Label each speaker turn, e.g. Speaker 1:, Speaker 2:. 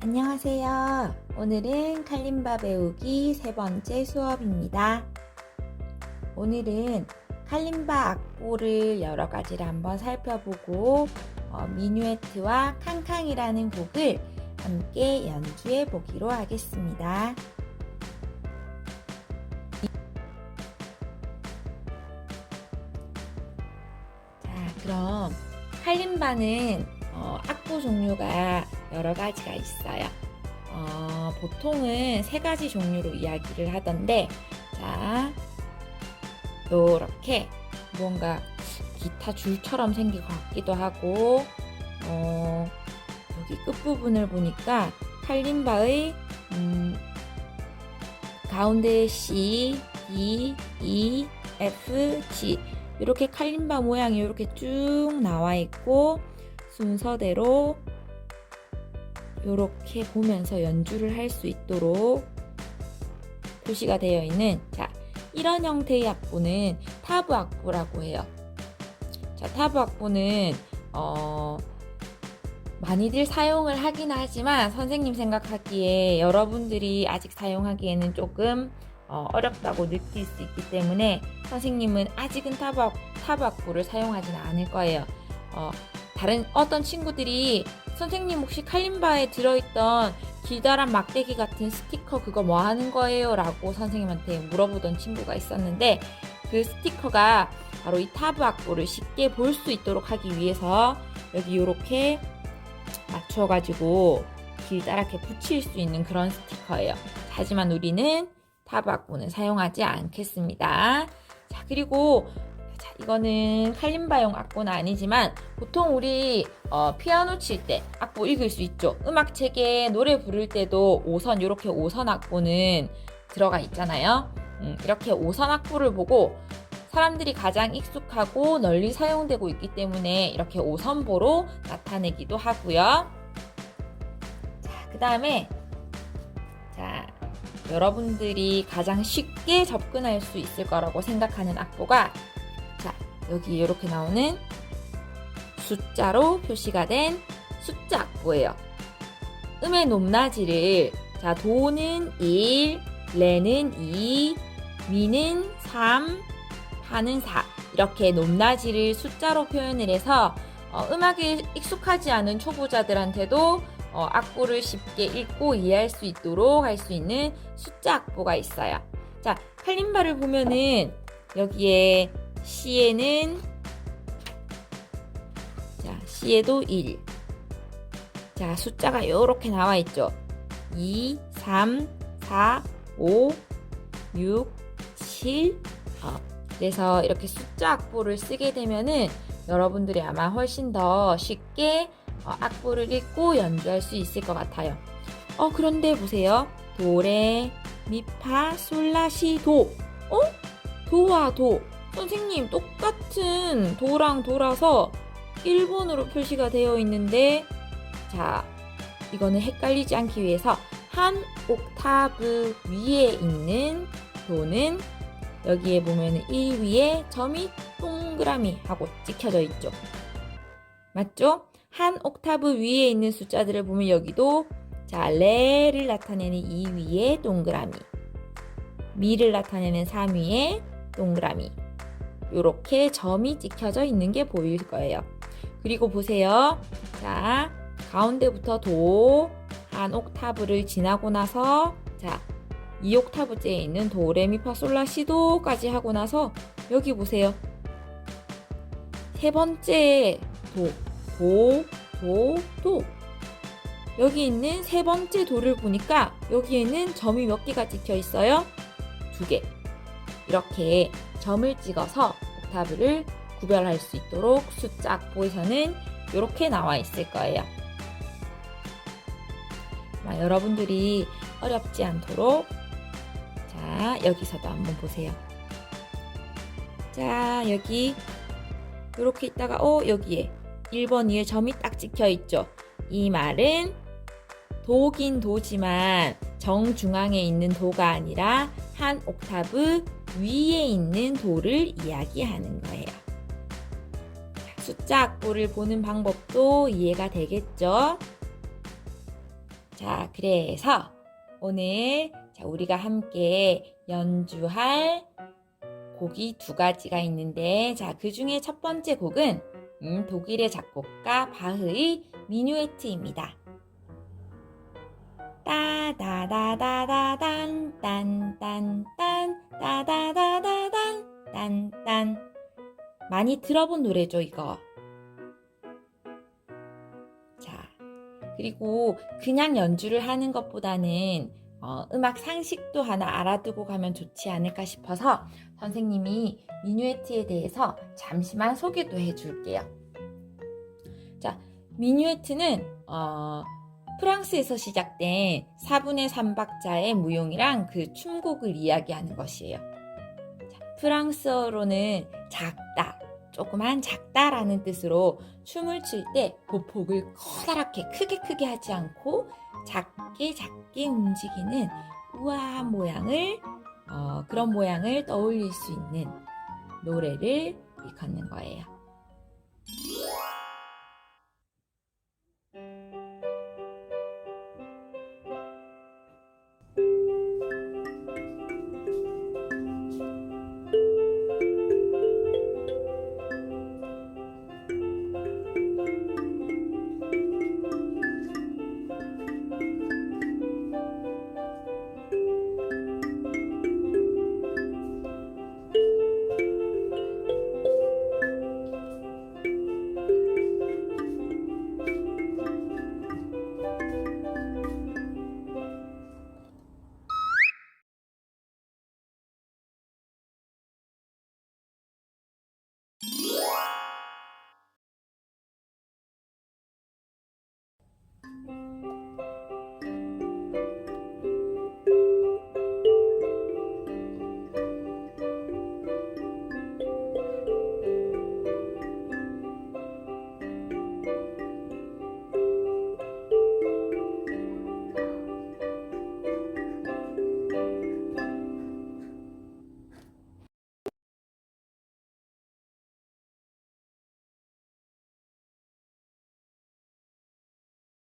Speaker 1: 안녕하세요. 오늘은 칼림바 배우기 세 번째 수업입니다. 오늘은 칼림바 악보를 여러 가지를 한번 살펴보고 어, 미뉴에트와 캉캉이라는 곡을 함께 연주해 보기로 하겠습니다. 자, 그럼 칼림바는 어, 악보 종류가 여러 가지가 있어요. 어, 보통은 세 가지 종류로 이야기를 하던데, 자, 요렇게 뭔가 기타 줄처럼 생긴 것 같기도 하고, 어, 여기 끝부분을 보니까 칼림바의 음, 가운데 C, D, E, F, G 이렇게 칼림바 모양이 이렇게 쭉 나와 있고 순서대로 이렇게 보면서 연주를 할 수 있도록 표시가 되어 있는 자 이런 형태의 악보는 타브 악보라고 해요. 자 타브 악보는 어 많이들 사용을 하긴 하지만 선생님 생각하기에 여러분들이 아직 사용하기에는 조금 어, 어렵다고 느낄 수 있기 때문에 선생님은 아직은 타브, 악- 타브 악보를 사용하지는 않을 거예요. 어, 다른 어떤 친구들이 선생님 혹시 칼림바에 들어있던 기다란 막대기 같은 스티커 그거 뭐 하는 거예요? 라고 선생님한테 물어보던 친구가 있었는데 그 스티커가 바로 이 타브 악보를 쉽게 볼 수 있도록 하기 위해서 여기 이렇게 맞춰가지고 길다랗게 붙일 수 있는 그런 스티커예요. 하지만 우리는 타브 악보는 사용하지 않겠습니다. 자, 그리고 자, 이거는 칼림바용 악보는 아니지만 보통 우리 어, 피아노 칠 때 악보 읽을 수 있죠. 음악 책에 노래 부를 때도 5선 이렇게 5선 악보는 들어가 있잖아요. 음, 이렇게 5선 악보를 보고 사람들이 가장 익숙하고 널리 사용되고 있기 때문에 이렇게 5선보로 나타내기도 하고요. 자, 그 다음에 자, 여러분들이 가장 쉽게 접근할 수 있을 거라고 생각하는 악보가 자, 여기 이렇게 나오는 숫자로 표시가 된 숫자 악보예요. 음의 높낮이를 자, 도는 1, 레는 2, 미는 3, 파는 4 이렇게 높낮이를 숫자로 표현을 해서 어, 음악에 익숙하지 않은 초보자들한테도 어, 악보를 쉽게 읽고 이해할 수 있도록 할 수 있는 숫자 악보가 있어요. 자, 칼림바를 보면은 여기에 C에는 자, C에도 1. 자, 숫자가 이렇게 나와 있죠. 2, 3, 4, 5, 6, 7. 어, 그래서 이렇게 숫자 악보를 쓰게 되면은 여러분들이 아마 훨씬 더 쉽게 어, 악보를 읽고 연주할 수 있을 것 같아요. 어, 그런데 보세요. 도레, 미파, 솔라 시, 도. 어? 도와 도. 선생님, 똑같은 도랑 도라서 일본어로 표시가 되어 있는데, 자, 이거는 헷갈리지 않기 위해서 한 옥타브 위에 있는 도는 여기에 보면 1 위에 점이 동그라미 하고 찍혀져 있죠. 맞죠? 한 옥타브 위에 있는 숫자들을 보면 여기도 자, 레를 나타내는 2 위에 동그라미, 미를 나타내는 3 위에 동그라미. 이렇게 점이 찍혀져 있는 게 보일 거예요. 그리고 보세요. 자, 가운데부터 도, 한 옥타브를 지나고 나서 자, 2옥타브째에 있는 도, 레, 미, 파, 솔, 라, 시도까지 하고 나서 여기 보세요. 세 번째 도, 도, 도, 도. 여기 있는 세 번째 도를 보니까 여기에는 점이 몇 개가 찍혀 있어요? 두 개. 이렇게 점을 찍어서 옥타브를 구별할 수 있도록 숫자 악보에서는 이렇게 나와 있을 거예요. 아마 여러분들이 어렵지 않도록 자 여기서도 한번 보세요. 자 여기 이렇게 있다가 어 여기에 1번 위에 점이 딱 찍혀 있죠. 이 말은 도긴 도지만 정중앙에 있는 도가 아니라 한 옥타브 위에 있는 도를 이야기하는 거예요. 자, 숫자 악보를 보는 방법도 이해가 되겠죠? 자, 그래서 오늘 자, 우리가 함께 연주할 곡이 두 가지가 있는데 자, 그 중에 첫 번째 곡은 음, 독일의 작곡가 바흐의 미뉴에트입니다. 따다다다다단 딴딴딴 따다다다단 딴딴 많이 들어본 노래죠, 이거. 자, 그리고 그냥 연주를 하는 것보다는 어, 음악 상식도 하나 알아두고 가면 좋지 않을까 싶어서 선생님이 미뉴에트에 대해서 잠시만 소개도 해줄게요. 자, 미뉴에트는 어, 프랑스에서 시작된 4분의 3박자의 무용이랑 그 춤곡을 이야기하는 것이에요. 자, 프랑스어로는 작다, 조그만 작다라는 뜻으로 춤을 출 때 보폭을 커다랗게 크게 크게 하지 않고 작게 작게 움직이는 우아한 모양을 어, 그런 모양을 떠올릴 수 있는 노래를 일컫는 거예요.